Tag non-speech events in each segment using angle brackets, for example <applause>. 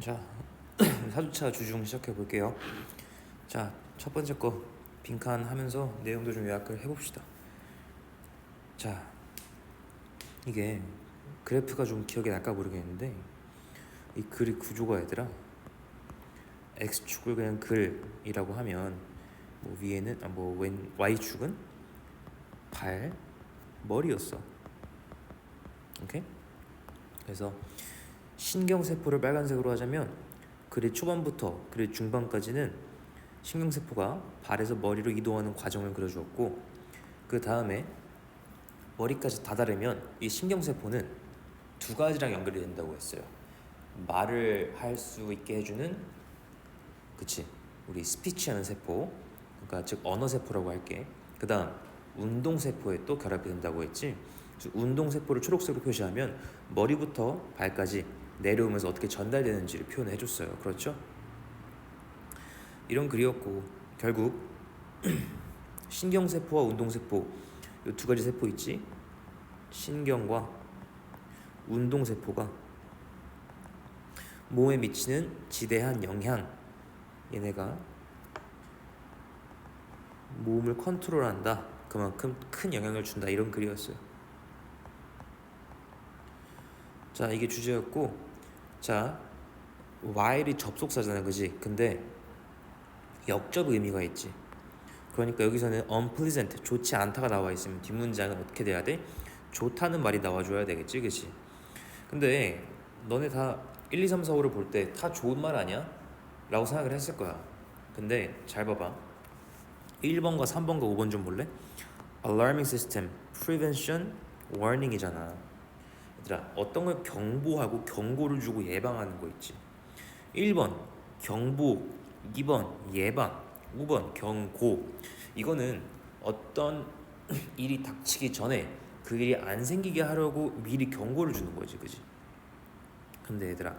자, <clears throat> 4주차 주중 시작해 볼게요. 자, 첫 번째 거 빈칸 하면서 내용도 좀 요약을 해봅시다. 자, 이게 그래프가 좀 기억이 날까 모르겠는데 이 글의 구조가 얘들아 x축을 그냥 글이라고 하면 뭐 위에는 아, 뭐 왼 y축은 발 머리였어. 오케이? 그래서 신경세포를 빨간색으로 하자면 글의 초반부터 글의 중반까지는 신경세포가 발에서 머리로 이동하는 과정을 그려주었고 그 다음에 머리까지 다다르면 이 신경세포는 두 가지랑 연결이 된다고 했어요. 말을 할 수 있게 해주는 그치 우리 스피치하는 세포 그러니까 즉 언어 세포라고 할게. 그 다음 운동 세포에 또 결합이 된다고 했지. 즉 운동 세포를 초록색으로 표시하면 머리부터 발까지 내려오면서 어떻게 전달되는지를 표현해 줬어요. 그렇죠? 이런 글이었고 결국 <clears throat> 신경세포와 운동세포 이 두 가지 세포 있지? 신경과 운동세포가 몸에 미치는 지대한 영향 얘네가 몸을 컨트롤한다 그만큼 큰 영향을 준다 이런 글이었어요 자 이게 주제였고 자 while이 접속사잖아 그지? 근데 역접 의미가 있지. 그러니까 여기서는 unpleasant 좋지 않다가 나와 있으면 뒷문장은 어떻게 돼야 돼? 좋다는 말이 나와줘야 되겠지 그지? 근데 너네 다 1, 2, 3, 4, 5를 볼 때 다 좋은 말 아니야? 라고 생각을 했을 거야. 근데 잘 봐봐. 1번과 3번과 5번 좀 볼래? alarming system, prevention, warning이잖아 얘들아 어떤 걸 경보하고 경고를 주고 예방하는 거 있지. 1번 경보 2번 예방 5번 경고. 이거는 어떤 <clears throat> 일이 닥치기 전에 그 일이 안 생기게 하려고 미리 경고를 주는 거지 그지? 근데 얘들아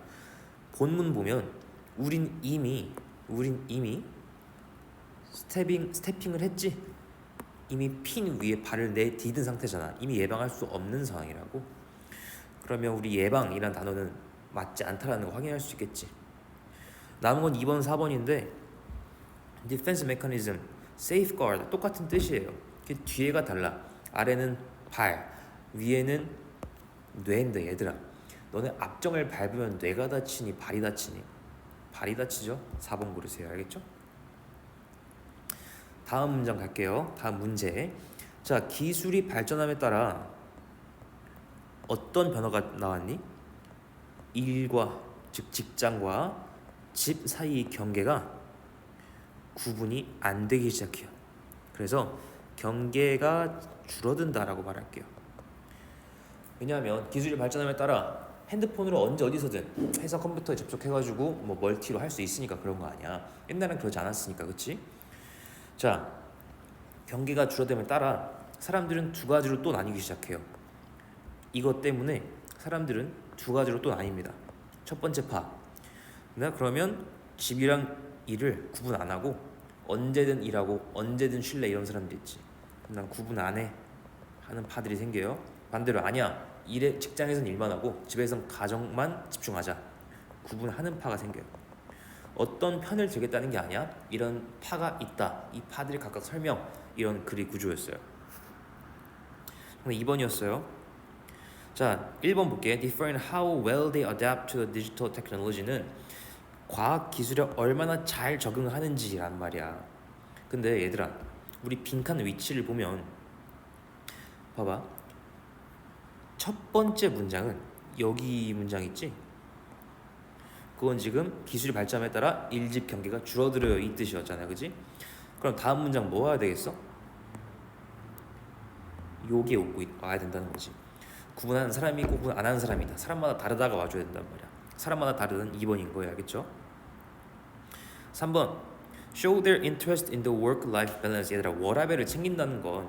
본문 보면 우린 이미 우린 이미 스태핑 스태핑을 했지? 이미 핀 위에 발을 내디딘 상태잖아. 이미 예방할 수 없는 상황이라고 그러면 우리 예방이란 단어는 맞지 않다라는 거 확인할 수 있겠지. 남은 건 2번, 4번인데 defense mechanism, safeguard 똑같은 뜻이에요. 그 뒤에가 달라. 아래는 발, 위에는 뇌인데 얘들아. 너네 앞정을 밟으면 뇌가 다치니 발이 다치니? 발이 다치죠? 4번 고르세요. 알겠죠? 다음 문장 갈게요. 다음 문제. 자, 기술이 발전함에 따라 어떤 변화가 나왔니? 일과 즉 직장과 집 사이 경계가 구분이 안 되기 시작해요. 그래서 경계가 줄어든다라고 말할게요. 왜냐하면 기술이 발전함에 따라 핸드폰으로 언제 어디서든 회사 컴퓨터에 접속해가지고 뭐 멀티로 할 수 있으니까 그런 거 아니야. 옛날엔 그러지 않았으니까, 그렇지? 자, 경계가 줄어듦에 따라 사람들은 두 가지로 또 나뉘기 시작해요. 이것 때문에 사람들은 두 가지로 또 나뉩니다. 첫 번째 파. 나 그러면 집이랑 일을 구분 안 하고 언제든 일하고 언제든 쉴래 이런 사람들 있지. 난 구분 안 해. 하는 파들이 생겨요. 반대로 아니야. 일에 직장에선 일만 하고 집에선 가정만 집중하자. 구분하는 파가 생겨요. 어떤 편을 들겠다는 게 아니야. 이런 파가 있다. 이 파들이 각각 설명. 이런 글이 구조였어요. 2번이었어요. 자, 1번 볼게. Define how well they adapt to digital technology는 과학 기술에 얼마나 잘 적응하는지란 말이야. 근데 얘들아, 우리 빈칸 위치를 보면 봐봐. 첫 번째 문장은 여기 문장 있지? 그건 지금 기술이 발전에 따라 일집 경계가 줄어들어요 이 뜻이었잖아요, 그지? 그럼 다음 문장 뭐 해야 되겠어? 요게 오고 와야 된다는 거지. 구분하는 사람이 있고 구분 안 하는 사람이다. 사람마다 다르다가 와줘야 된단 말이야. 사람마다 다르든 2번인 거예요. 알겠죠? 3번 Show their interest in the work-life balance. 얘들아 워라밸을 챙긴다는 건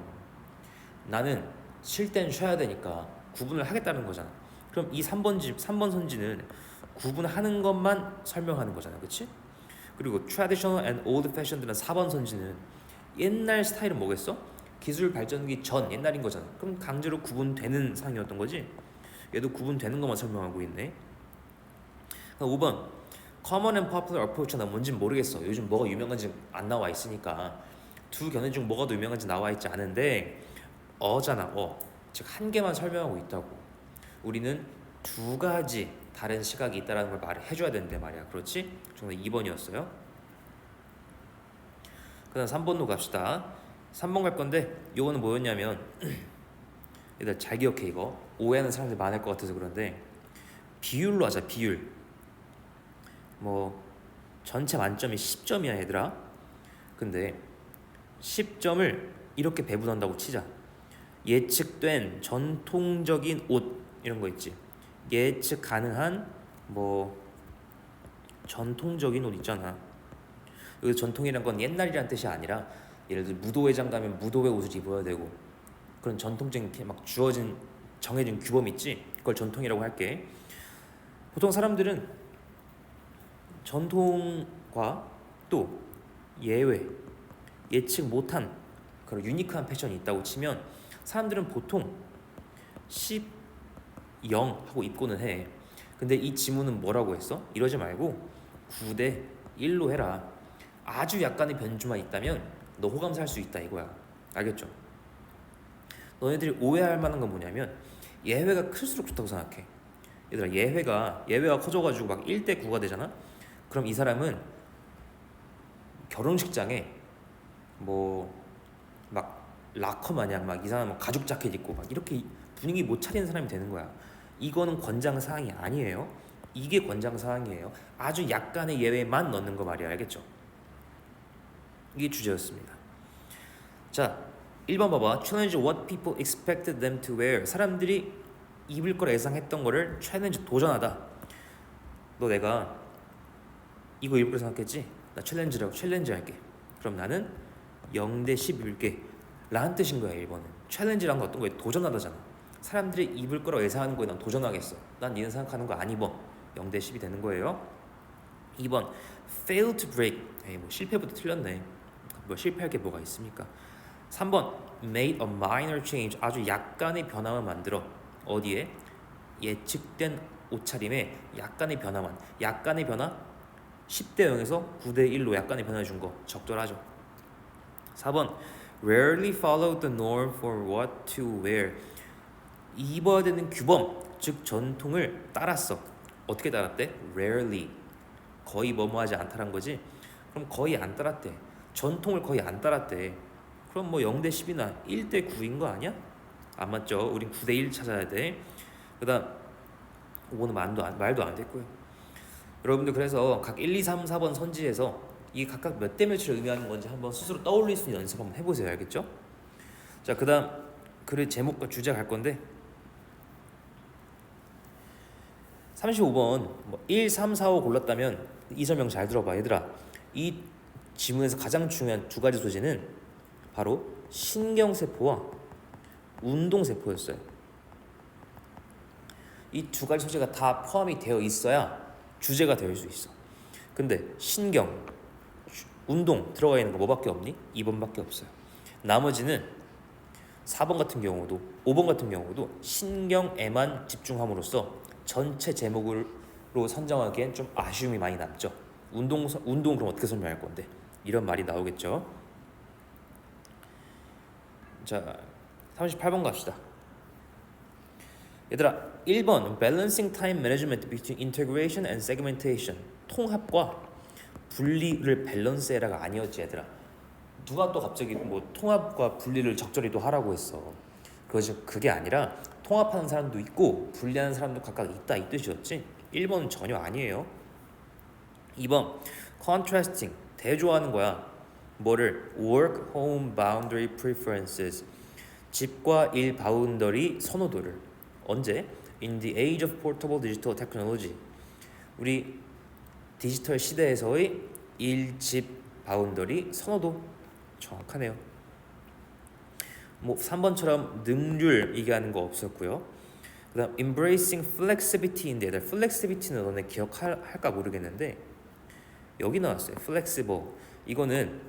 나는 쉴 땐 쉬어야 되니까 구분을 하겠다는 거잖아. 그럼 이 3번 집 3번 선지는 구분하는 것만 설명하는 거잖아. 그렇지? 그리고 traditional and old fashioned는 4번 선지는 옛날 스타일은 뭐겠어? 기술 발전기 전 옛날인 거잖아. 그럼 강제로 구분되는 상황이었던 거지. 얘도 구분되는 것만 설명하고 있네. 5번 common and popular approach는 뭔지 모르겠어. 요즘 뭐가 유명한지 안 나와 있으니까 두 견해 중 뭐가 더 유명한지 나와 있지 않은데 어잖아. 어. 즉 한 개만 설명하고 있다고. 우리는 두 가지 다른 시각이 있다라는 걸 말을 해줘야 되는데 말이야. 그렇지? 정답 2번이었어요. 그다음 3번로 갑시다. 3번 갈 건데 요거는 뭐였냐면 <clears throat> 얘들 잘 기억해 이거. 오해하는 사람들 많을 것 같아서 그런데 비율로 하자 비율. 뭐 전체 만점이 10점이야 얘들아. 근데 10점을 이렇게 배분한다고 치자. 예측된 전통적인 옷 이런 거 있지. 예측 가능한 뭐 전통적인 옷 있잖아. 여기 전통이란 건 옛날이란 뜻이 아니라 예를 들어 무도회장 가면 무도회 옷을 입어야 되고 그런 전통적인 막 주어진 정해진 규범 있지? 그걸 전통이라고 할게. 보통 사람들은 전통과 또 예외 예측 못한 그런 유니크한 패션이 있다고 치면 사람들은 보통 10, 0 하고 입고는 해. 근데 이 지문은 뭐라고 했어? 이러지 말고 9대 1로 해라. 아주 약간의 변주만 있다면 너 호감 살 수 있다 이거야. 알겠죠? 너네들이 오해할 만한 건 뭐냐면 예외가 클수록 좋다고 생각해. 얘들아 예외가 예외가 커져가지고 막 1대 9가 되잖아? 그럼 이 사람은 결혼식장에 뭐 막 락커 마냥 막 이상한 뭐 가죽 자켓 입고 막 이렇게 분위기 못 차리는 사람이 되는 거야. 이거는 권장 사항이 아니에요. 이게 권장 사항이에요. 아주 약간의 예외만 넣는 거 말이야. 알겠죠? 이게 주제였습니다. 자, 1번 봐봐. Challenge what people expected them to wear. 사람들이 입을 걸 예상했던 거를 챌린지 도전하다. 너 내가 이거 입을 거 생각했지? 나 챌린지라고 챌린지 할게. 그럼 나는 0대 10 입을게. 라는 뜻인 거야, 1번은. 챌린지란 거 어떤 거에 도전하다잖아. 사람들이 입을 거라고 예상하는 거에 난 도전하겠어. 난 니는 생각하는 거 안 입어. 0대 10이 되는 거예요. 2번 fail to break. 에이, 뭐 실패부터 틀렸네. 뭐 실패할 게 뭐가 있습니까? 3번 made a minor change. 아주 약간의 변화만 만들어. 어디에? 예측된 옷차림에 약간의 변화만. 약간의 변화? 10대 0에서 9대 1로 약간의 변화 준거 적절하죠. 4번 rarely follow the norm for what to wear. 입어야 되는 규범 즉 전통을 따랐어. 어떻게 따랐대? rarely. 거의 뭐뭐하지 않다란 거지? 그럼 거의 안 따랐대 전통을 거의 안 따랐대. 그럼 뭐 0대 10이나 1대 9인 거 아니야? 안 맞죠. 우린 9대 1 찾아야 돼. 그다음 5번은 말도 안, 말도 안 됐고요. 여러분들 그래서 각 1, 2, 3, 4번 선지에서 이게 각각 몇 대 몇을 의미하는 건지 한번 스스로 떠올릴 수 있는 연습 한번 해보세요. 알겠죠? 자, 그 다음 글의 제목과 주제 갈 건데 35번 뭐 1, 3, 4, 5 골랐다면 이 설명 잘 들어봐 얘들아 이 지문에서 가장 중요한 두 가지 소재는 바로 신경세포와 운동세포였어요. 이 두 가지 소재가 다 포함이 되어 있어야 주제가 될 수 있어. 근데 신경, 운동 들어가 있는 거 뭐밖에 없니? 2번밖에 없어요. 나머지는 4번 같은 경우도 5번 같은 경우도 신경에만 집중함으로써 전체 제목으로 선정하기엔 좀 아쉬움이 많이 남죠. 운동 운동 그럼 어떻게 설명할 건데? 이런 말이 나오겠죠. 자, 38번 갑시다. 얘들아, 1번 Balancing Time Management between Integration and Segmentation 통합과 분리를 밸런스해라가 아니었지 얘들아. 누가 또 갑자기 뭐 통합과 분리를 적절히 또 하라고 했어. 그것이 그게 아니라 통합하는 사람도 있고 분리하는 사람도 각각 있다 이 뜻이었지. 1번은 전혀 아니에요. 2번 Contrasting 대조하는 거야. 뭐를 work home boundary preferences 집과 일 바운더리 선호도를 언제 in the age of portable digital technology 우리 디지털 시대에서의 일 집 바운더리 선호도 정확하네요. 뭐 3번처럼 능률 얘기하는 거 없었고요. 그다음 embracing flexibility인데 flexibility는 너네 기억할까 모르겠는데 여기 나왔어요. flexible. 이거는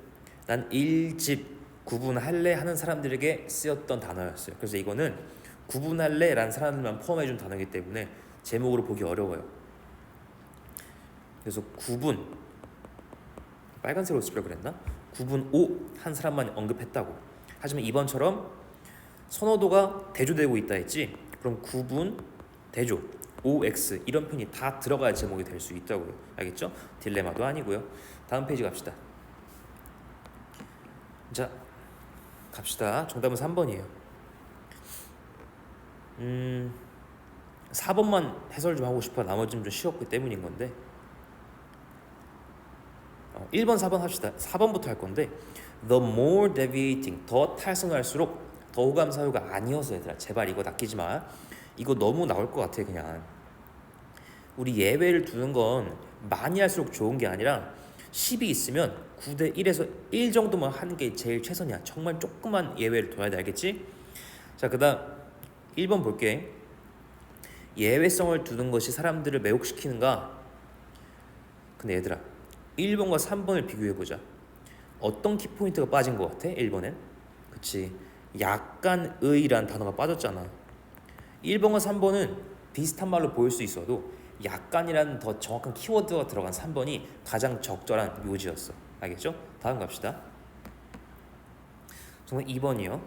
난 일집 구분할래 하는 사람들에게 쓰였던 단어였어요. 그래서 이거는 구분할래 라는 사람들만 포함해 준 단어이기 때문에 제목으로 보기 어려워요. 그래서 9분 빨간색으로 쓰려고 그랬나? 9분 5 한 사람만 언급했다고. 하지만 이번처럼 선호도가 대조되고 있다 했지. 그럼 9분 대조 5x 이런 편이 다 들어가야 제목이 될 수 있다고요. 알겠죠? 딜레마도 아니고요. 다음 페이지 갑시다. 자, 갑시다. 정답은 3번이에요. 음, 4번만 해설 좀 하고 싶어. 나머지는 좀 쉬웠기 때문인 건데. 어, 1번, 4번 합시다. 4번부터 할 건데 the more deviating 더 탈선할수록 더 호감 사유가 아니어서 얘들아 제발 이거 낚이지 마. 이거 너무 나올 것 같아 그냥. 우리 예외를 두는 건 많이 할수록 좋은 게 아니라 10이 있으면 9대 1에서 1 정도만 하는 게 제일 최선이야. 정말 조그만 예외를 둬야 돼 알겠지? 자 그 다음 1번 볼게. 예외성을 두는 것이 사람들을 매혹시키는가? 근데 얘들아 1번과 3번을 비교해 보자. 어떤 키포인트가 빠진 것 같아? 1번엔? 그치 약간 의란 단어가 빠졌잖아. 1번과 3번은 비슷한 말로 보일 수 있어도 약간이라는 더 정확한 키워드가 들어간 3번이 가장 적절한 묘지였어. 알겠죠? 다음 갑시다. 정말 2번이요.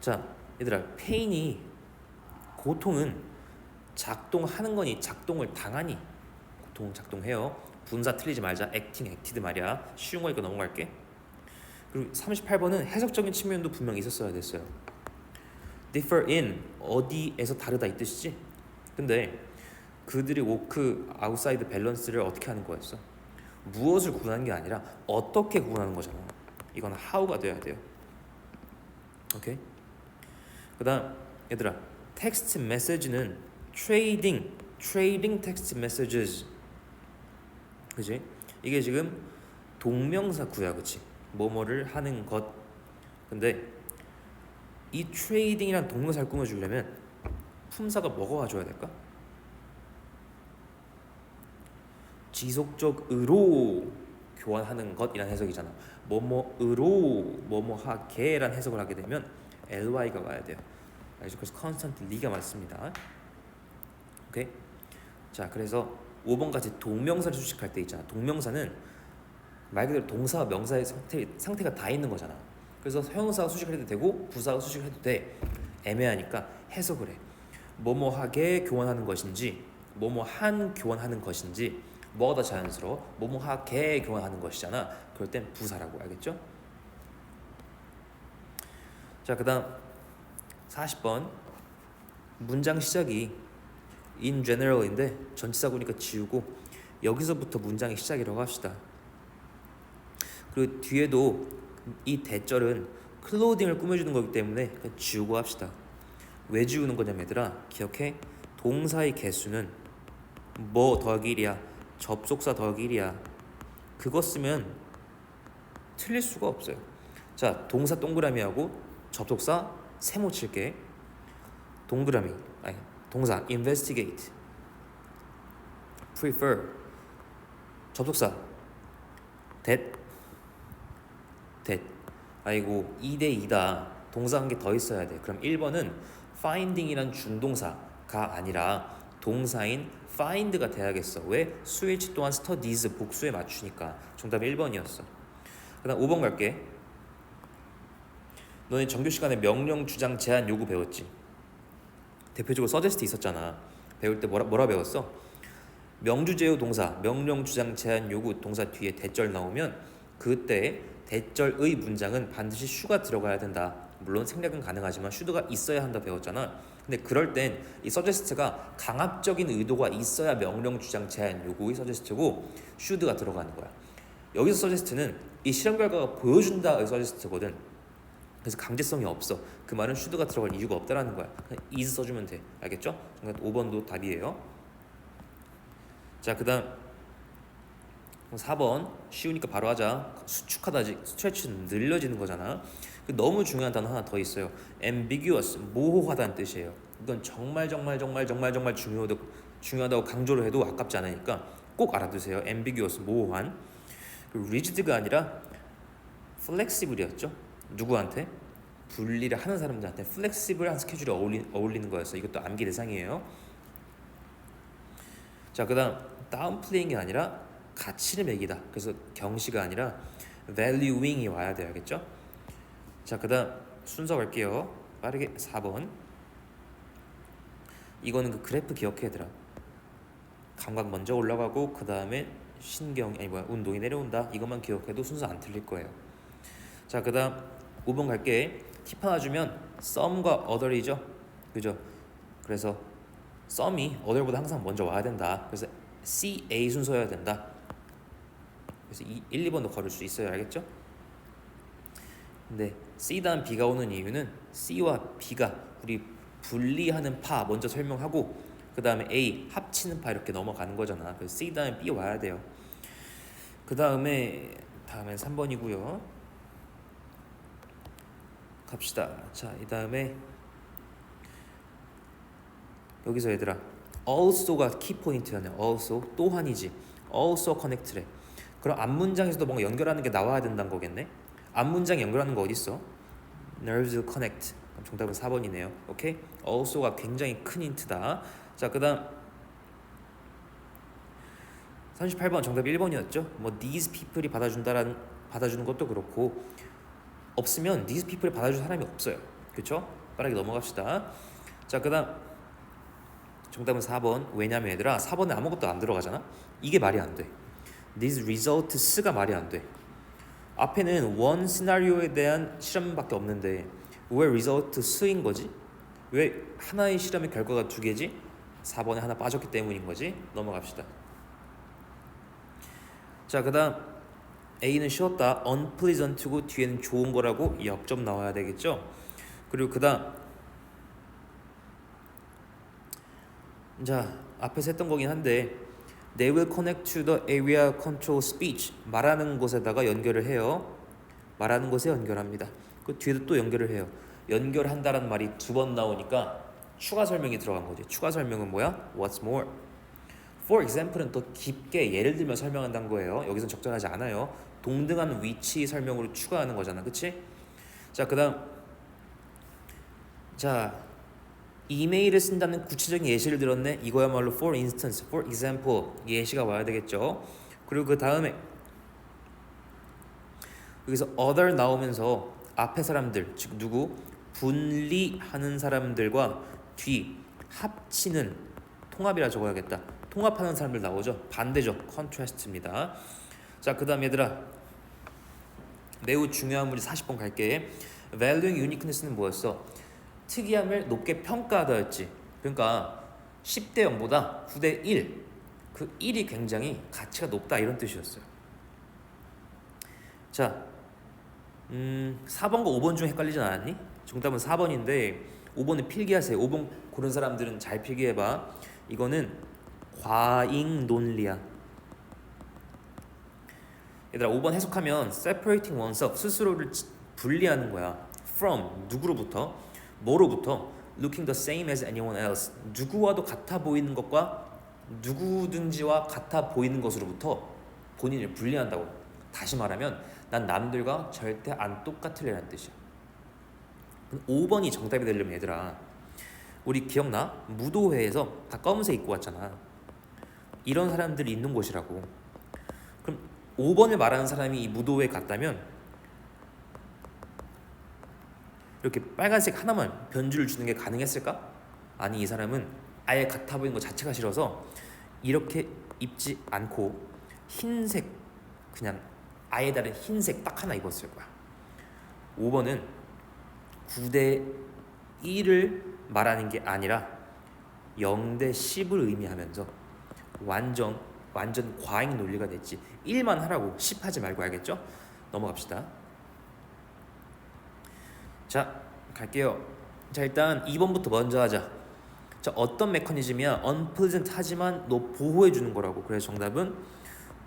자, 얘들아, 페인이 고통은 작동하는 거니 작동을 당하니 고통 작동해요. 분사 틀리지 말자. 액팅, 액티드 말이야. 쉬운 거니까 넘어갈게. 그리고 38번은 해석적인 측면도 분명히 있었어야 됐어요. Differ in 어디에서 다르다 이 뜻이지. 근데 그들이 워크 아웃사이드 밸런스를 어떻게 하는 거였어? 무엇을 구분하는 게 아니라 어떻게 구분하는 거잖아. 이건 how가 돼야 돼요. 오케이. 그다음 얘들아 텍스트 메시지는 트레이딩 트레이딩 텍스트 메시지스 그지? 이게 지금 동명사 구야 그치? 뭐뭐를 하는 것 근데 이 트레이딩이란 동명사를 꾸며주려면 품사가 뭐가 와줘야 될까? 지속적으로 교환하는 것이란 해석이잖아. 뭐뭐으로 뭐뭐하게란 해석을 하게 되면 ly가 와야 돼요. 그래서 constantly가 맞습니다. 오케이. 자, 그래서 5번 같이 동명사를 수식할 때 있잖아. 동명사는 말 그대로 동사와 명사의 상태, 상태가 다 있는 거잖아. 그래서 형용사가 수식을 해도 되고 부사가 수식을 해도 돼. 애매하니까 해석을 해. 뭐뭐하게 교환하는 것인지 뭐뭐한 교환하는 것인지 뭐가 더 자연스러워? 뭐뭐하게 교환하는 것이잖아. 그럴 땐 부사라고 알겠죠? 자, 그다음 40번 문장 시작이 in general인데 전치사 보니까 지우고 여기서부터 문장의 시작이라고 합시다. 그리고 뒤에도 이 대절은 클로딩을 꾸며주는 거기 때문에 그냥 지우고 합시다. 왜 지우는 거냐면 얘들아 기억해? 동사의 개수는 뭐 더하기 1이야? 접속사 더하기 1이야. 그거 쓰면 틀릴 수가 없어요. 자 동사 동그라미하고 접속사 세모 칠게. 동그라미 아니 동사 investigate prefer. 접속사 that that 아이고 2대 2다 동사 한 개 더 있어야 돼 그럼 1번은 finding이란 중동사가 아니라 동사인 find가 돼야겠어 왜? 스위치 또한 studies 복수에 맞추니까 정답이 1번이었어 그 다음 5번 갈게 너네 정규 시간에 명령, 주장, 제한, 요구 배웠지? 대표적으로 서제스트 있었잖아. 배울 때 뭐라, 뭐라 배웠어? 명주제요 동사, 명령, 주장, 제한, 요구 동사 뒤에 대절 나오면 그때 대절의 문장은 반드시 슈가 들어가야 된다. 물론 생략은 가능하지만 슈드가 있어야 한다 배웠잖아. 근데 그럴 땐 이 서제스트가 강압적인 의도가 있어야 명령, 주장, 제한, 요구의 서제스트고 슈드가 들어가는 거야. 여기서 서제스트는 이 실험 결과가 보여준다의 서제스트거든. 그래서 강제성이 없어. 그 말은 슈드가 들어갈 이유가 없다라는 거야. is 써주면 돼. 알겠죠? 정답 5번도 답이에요. 자, 그 다음 4번 쉬우니까 바로 하자. 수축하다 스트레치는 늘려지는 거잖아. 그 너무 중요한 단어 하나 더 있어요. ambiguous 모호하다는 뜻이에요. 이건 정말 정말 정말 정말 정말 중요하다고 중요하다고 강조를 해도 아깝지 않으니까 꼭 알아두세요. ambiguous 모호한. 그리고 rigid가 아니라 flexible이었죠. 누구한테? 분리를 하는 사람들한테 플렉시블한 스케줄이 어울리, 어울리는 거였어. 이것도 암기 대상이에요. 자 그 다음 다운플레잉이 아니라 가치를 매기다. 그래서 경시가 아니라 valuing이 와야 돼야겠죠? 자 그 다음 순서 갈게요. 빠르게 4번. 이거는 그 그래프 기억해 얘들아. 감각 먼저 올라가고 그 다음에 신경 아니 뭐야 운동이 내려온다. 이것만 기억해도 순서 안 틀릴 거예요. 자 그 다음 5번 갈게. 팁 하나 주면 some과 other이죠. 그죠? 그래서 썸이 other보다 항상 먼저 와야 된다. 그래서 C, A 순서여야 된다. 그래서 2, 1, 2번도 걸을 수 있어요. 알겠죠? 근데 C 다음 B가 오는 이유는 C와 B가 우리 분리하는 파 먼저 설명하고 그 다음에 A 합치는 파 이렇게 넘어가는 거잖아. 그래서 C 다음에 B 와야 돼요. 그 다음에 다음엔 3번이고요. 갑시다. 자, 이 다음에 여기서 얘들아 also가 키포인트잖아요. also 또한이지. also connect래. 그럼 앞 문장에서도 뭔가 연결하는 게 나와야 된다는 거겠네. 앞 문장 연결하는 거 어디 있어? nerves connect. 그럼 정답은 4번이네요. 오케이? also가 굉장히 큰 힌트다. 자, 그다음 38번 정답 1번이었죠. 뭐 these people이 받아준다라는 받아주는 것도 그렇고 없으면 these people이 받아줄 사람이 없어요. 그렇죠? 빠르게 넘어갑시다. 자, 그다음 정답은 4번. 왜냐면 얘들아 4번에 아무것도 안 들어가잖아. 이게 말이 안 돼. These results가 말이 안 돼. 앞에는 one 시나리오에 대한 실험밖에 없는데 왜 results인 거지? 왜 하나의 실험의 결과가 두 개지? 4번에 하나 빠졌기 때문인 거지. 넘어갑시다. 자, 그 다음 A는 쉬웠다. unpleasant고 뒤에는 좋은 거라고 역점 나와야 되겠죠? 그리고 그 다음 자, 앞에서 했던 거긴 한데 they will connect to the area control speech 말하는 곳에다가 연결을 해요. 말하는 곳에 연결합니다. 그 뒤에도 또 연결을 해요. 연결한다라는 말이 두 번 나오니까 추가 설명이 들어간 거지. 추가 설명은 뭐야? What's more? For example은 더 깊게 예를 들면 설명한다는 거예요. 여기선 적절하지 않아요. 동등한 위치 설명으로 추가하는 거잖아. 그치? 자, 그 다음. 자, 이메일을 쓴다는 구체적인 예시를 들었네. 이거야말로 for instance, for example 예시가 와야 되겠죠. 그리고 그 다음에 여기서 other 나오면서 앞에 사람들, 즉 누구 분리하는 사람들과 뒤 합치는 통합이라 적어야겠다. 통합하는 사람들 나오죠. 반대죠. contrast입니다. 자, 그다음 얘들아 매우 중요한 문제 40번 갈게. valuing uniqueness는 뭐였어? 특이함을 높게 평가하다였지. 그러니까 10대 0보다 9대 1. 그 1이 굉장히 가치가 높다 이런 뜻이었어요. 자, 음, 4번과 5번 중 헷갈리진 않았니? 정답은 4번인데 5번은 필기하세요. 5번 고른 사람들은 잘 필기해봐. 이거는 과잉 논리야. 얘들아 5번 해석하면 separating oneself 스스로를 분리하는 거야. from 누구로부터 뭐로부터 looking the same as anyone else 누구와도 같아 보이는 것과 누구든지와 같아 보이는 것으로부터 본인을 분리한다고. 다시 말하면 난 남들과 절대 안 똑같으려는 뜻이야. 5번이 정답이 되려면 얘들아 우리 기억나? 무도회에서 다 검은색 입고 왔잖아. 이런 사람들이 있는 곳이라고. 그럼 5번을 말하는 사람이 이 무도회에 갔다면 이렇게 빨간색 하나만 변주를 주는 게 가능했을까? 아니 이 사람은 아예 같아 보이는 것 자체가 싫어서 이렇게 입지 않고 흰색 그냥 아예 다른 흰색 딱 하나 입었을 거야. 5번은 9대 1을 말하는 게 아니라 0대 10을 의미하면서 완전 완전 과잉 논리가 됐지. 1만 하라고 10 하지 말고 알겠죠? 넘어갑시다. 자, 갈게요. 자, 일단 2번부터 먼저 하자. 자, 어떤 메커니즘이야? unpleasant 하지만 너 보호해 주는 거라고. 그래서 정답은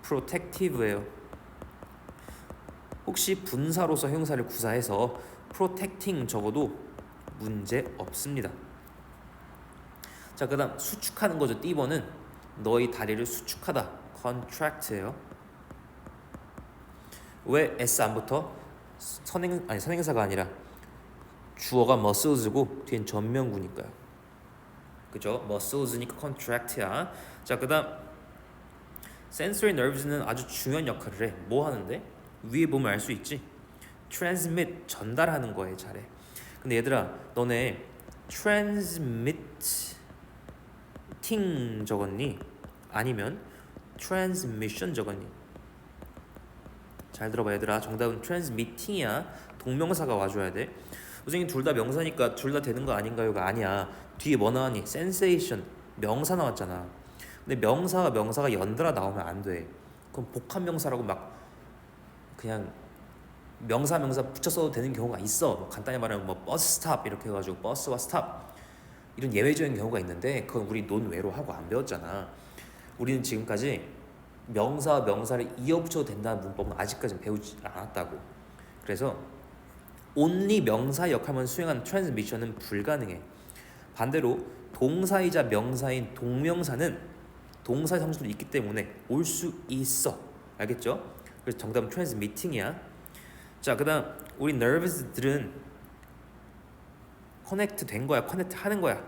protective예요. 혹시 분사로서 형사를 구사해서 protecting 적어도 문제 없습니다. 자, 그다음 수축하는 거죠. 띠번은 너희 다리를 수축하다. contract예요. 왜 s 안 붙어? 선행 아니 선행사가 아니라 주어가 muscles고 뒤엔 전명구니까요. 그죠? muscles니까 contract야. 자, 그다음 sensory nerves는 아주 중요한 역할을 해. 뭐 하는데? 위에 보면 알 수 있지. transmit 전달하는 거에 잘해. 근데 얘들아, 너네 transmitting 적었니? 아니면 transmission 적었니? 잘 들어봐 얘들아. 정답은 transmitting이야. 동명사가 와줘야 돼. 선생님 둘 다 명사니까 둘 다 되는 거 아닌가요가 아니야. 뒤에 뭐 나왔니? sensation 명사 나왔잖아. 근데 명사와 명사가 연달아 나오면 안 돼. 그럼 복합 명사라고 막 그냥 명사 명사 붙여 써도 되는 경우가 있어. 뭐 간단히 말하면 뭐 버스 스탑 이렇게 해가지고 버스와 스탑 이런 예외적인 경우가 있는데 그건 우리 논외로 하고 안 배웠잖아. 우리는 지금까지 명사와 명사를 이어 붙여도 된다는 문법은 아직까지 배우지 않았다고. 그래서 only 명사 역할만 수행한 트랜스미션은 불가능해. 반대로 동사이자 명사인 동명사는 동사의 성질도 있기 때문에 올 수 있어. 알겠죠? 그래서 정답은 트랜스미팅이야. 자, 그다음 우리 nervous들은 커넥트 된 거야. 커넥트 하는 거야.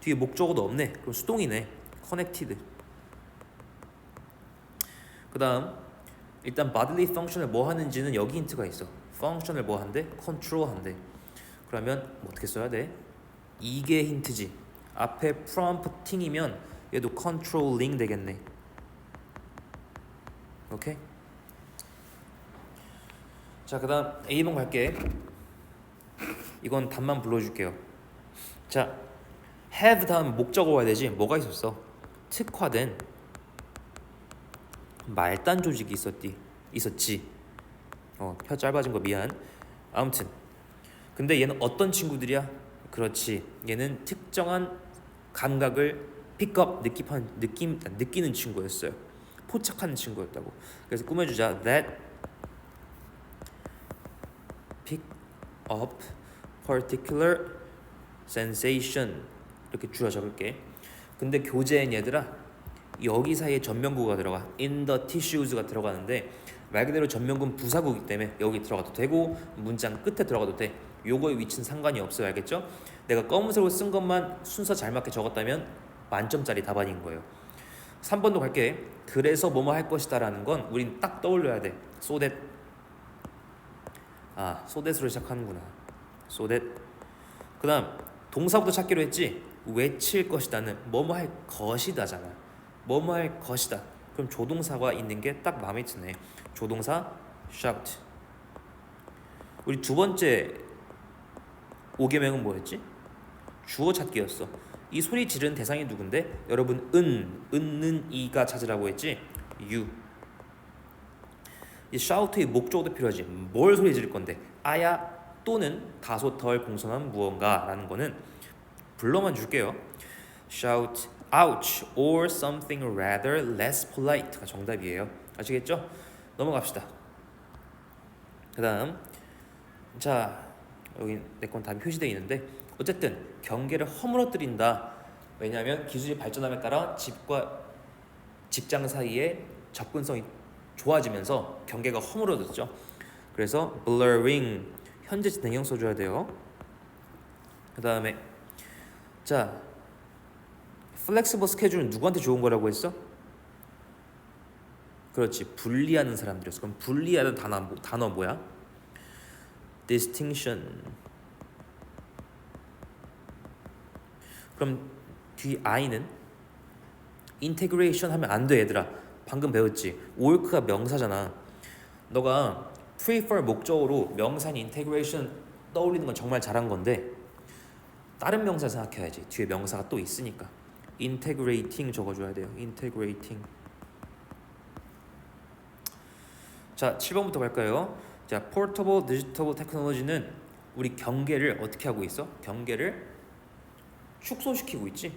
뒤에 목적어도 없네. 그럼 수동이네. 커넥티드. 그다음 일단 bodily function을 뭐 하는지는 여기 힌트가 있어. Function을 뭐 한대? control 한대. 그러면 뭐 어떻게 써야 돼? 이게 힌트지. 앞에 prompting이면 얘도 controlling 되겠네. 오케이? 자, 그다음 A번 갈게. 이건 답만 불러 줄게요. 자, have 다음 목적어 와야 되지. 뭐가 있었어? 특화된 말단 조직이 있었디. 있었지. 어, 혀 짧아진 거 미안. 아무튼. 근데 얘는 어떤 친구들이야? 그렇지. 얘는 특정한 감각을 픽업 느끼한 느낌 느끼는 친구였어요. 포착하는 친구였다고. 그래서 꾸며주자. That pick up particular sensation 이렇게 줄여 적을게. 근데 교재엔 얘들아 여기 사이에 전명구가 들어가 in the tissues가 들어가는데 말 그대로 전명구는 부사구이기 때문에 여기 들어가도 되고 문장 끝에 들어가도 돼. 요거의 위치는 상관이 없어요. 알겠죠? 내가 검은색으로 쓴 것만 순서 잘 맞게 적었다면 만점짜리 답안인 거예요. 3번도 갈게. 그래서 뭐뭐 할 것이다 라는 건 우린 딱 떠올려야 돼. so that 아, so that으로 시작하는구나. so that 그 다음 동사부터 찾기로 했지. 외칠 것이다는 뭐뭐 할 것이다잖아. 뭐뭐 할 것이다. 그럼 조동사가 있는 게 딱 마음에 드네. 조동사 shout. 우리 두 번째 오개명은 뭐였지? 주어 찾기였어. 이 소리 지르는 대상이 누군데? 여러분 은, 은는 이가 찾으라고 했지? you. 이 shout의 목적어도 필요하지. 뭘 소리 지를 건데? 아야 또는 다소 덜 공손한 무언가라는 거는 불러만 줄게요. shout ouch or something rather less polite가 정답이에요. 아시겠죠? 넘어갑시다. 그다음 자 여기 내 건 답이 표시되어 있는데 어쨌든 경계를 허물어뜨린다. 왜냐하면 기술이 발전함에 따라 집과 직장 사이의 접근성이 좋아지면서 경계가 허물어졌죠. 그래서 blurring 현재 진행형 써줘야 돼요. 그 다음에 자 플렉시블 스케줄은 누구한테 좋은 거라고 했어? 그렇지 분리하는 사람들이었어. 그럼 분리하는 단어 뭐- 단어 뭐야? distinction. 그럼 뒤 I는 integration 하면 안 돼 얘들아. 방금 배웠지. work가 명사잖아. 너가 prefer 목적으로 명사인 integration 떠올리는 건 정말 잘한 건데 다른 명사 생각해야지. 뒤에 명사가 또 있으니까. Integrating 적어줘야 돼요. integrating. 자, 7번부터 갈까요? 자, portable digital technology는 우리 경계를 어떻게 하고 있어? 경계를 축소시키고 있지.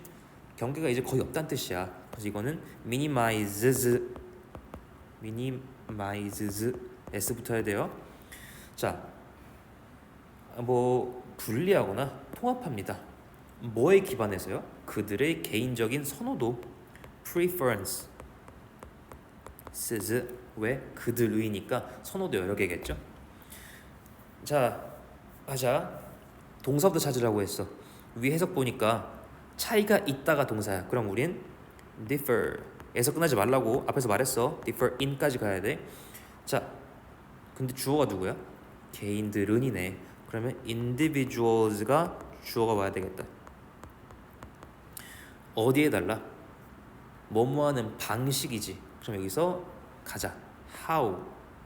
경계가 이제 거의 없다는 뜻이야. 그래서 이거는 minimizes minimizes s 붙어야 돼요. 자, 뭐 분리하거나 통합합니다. 뭐에 기반해서요? 그들의 개인적인 선호도 preference says 왜 그들의니까 선호도 여러 개겠죠. 자, 하자. 동사부터 찾으라고 했어. 위 해석 보니까 차이가 있다가 동사야. 그럼 우린 differ에서 끝나지 말라고 앞에서 말했어. differ in까지 가야 돼. 자, 근데 주어가 누구야? 개인들은이네. 그러면 individuals가 주어가 와야 되겠다. 어디에 달라? 뭐뭐 하는 방식이지. 그럼 여기서 가자. how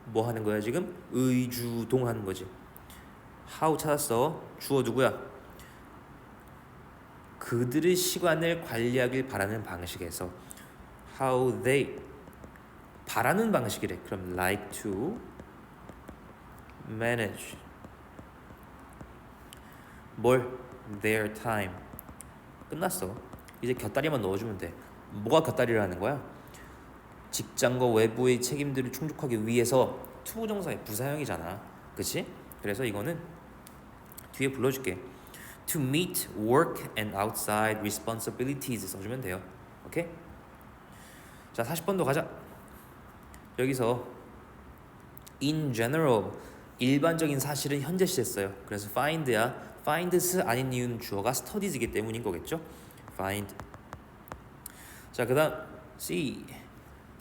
뭐 하는 거야 지금? 의주동 하는 거지. how 찾았어. 주어 누구야? 그들의 시간을 관리하길 바라는 방식에서 how they 바라는 방식이래. 그럼 like to manage 뭘 their time 끝났어. 이제 곁다리만 넣어주면 돼. 뭐가 곁다리라는 거야? 직장과 외부의 책임들을 충족하기 위해서 투부정사의 부사형이잖아. 그치? 그래서 이거는 뒤에 불러줄게. To meet work and outside responsibilities 써주면 돼요. 오케이? 자, 40번도 가자. 여기서 in general 일반적인 사실은 현재 시제 써요. 그래서 find야. finds 아닌 이유는 주어가 studies이기 때문인 거겠죠? Find. 자, 그다음 C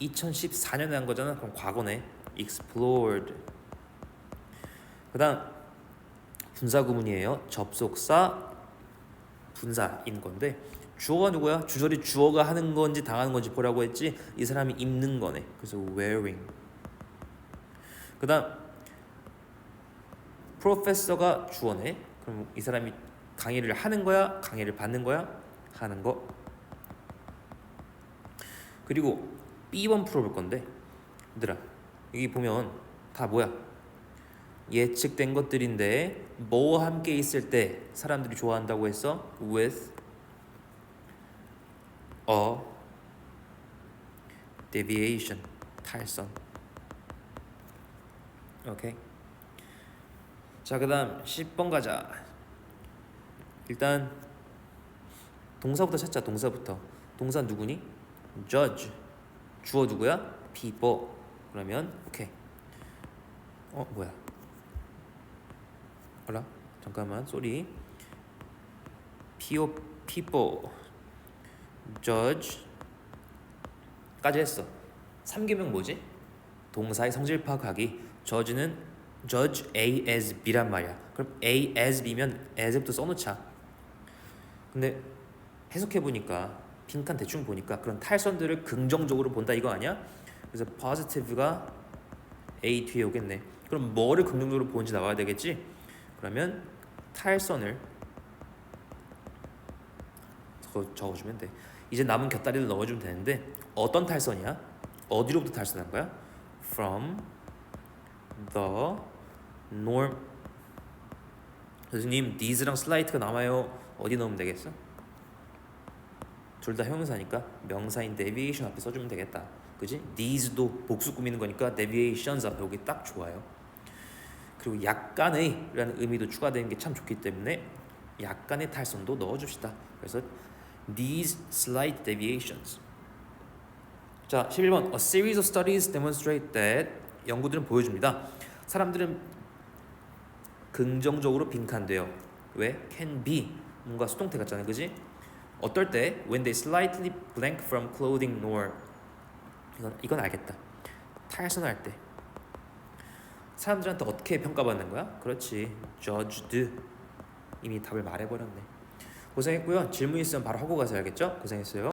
2014년에 한 거잖아. 그럼 과거네. explored. 그다음 분사 구문이에요. 접속사 분사인 건데 주어가 누구야? 주절이 주어가 하는 건지 당하는 건지 보라고 했지. 이 사람이 입는 거네. 그래서 wearing. 그다음 프로페서가 주어네. 그럼 이 사람이 강의를 하는 거야? 강의를 받는 거야? 하는 거. 그리고 B번 풀어볼 건데 얘들아 여기 보면 다 뭐야? 예측된 것들인데 뭐와 함께 있을 때 사람들이 좋아한다고 했어? with a deviation 탈선 오케이 자 그 다음 10번 가자 일단 동사부터 찾자 동사부터. 동사 누구니? judge. 주어 누구야? people. 그러면 오케이. 어 뭐야? 알라 잠깐만 쏘리 피오 people. Judge. 까지 했어. 3개명 뭐지? 동사의 성질 파악하기 judge는 judge A as B란 말이야. 그럼 A as B면 as부터 써놓자. 근데 해석해 보니까 빈칸 대충 보니까 그런 탈선들을 긍정적으로 본다 이거 아니야? 그래서 positive가 A 뒤에 오겠네 그럼 뭐를 긍정적으로 보는지 나와야 되겠지? 그러면 탈선을 적어, 적어주면 돼. 이제 남은 곁다리를 넣어주면 되는데 어떤 탈선이야? 어디로부터 탈선한 거야? From the norm. 교수님, these랑 slight가 남아요. 어디 넣으면 되겠어? 둘 다 형용사니까 명사인 deviation 앞에 써주면 되겠다. 그지? these도 복수 꾸미는 거니까 deviations 앞에 오기 딱 좋아요. 그리고 약간의 라는 의미도 추가되는 게 참 좋기 때문에 약간의 탈선도 넣어줍시다. 그래서 these slight deviations. 자, 11번. A series of studies demonstrate that 연구들은 보여줍니다. 사람들은 긍정적으로 빈칸돼요. 왜? Can be 뭔가 수동태 같잖아요, 그지? 어떨 때 when they slightly blank from clothing nor 이건 이건 알겠다. 탈선할 때 사람들한테 어떻게 평가받는 거야? 그렇지. judged. 이미 답을 말해버렸네. 고생했고요. 질문 있으면 바로 하고 가셔야겠죠? 고생했어요.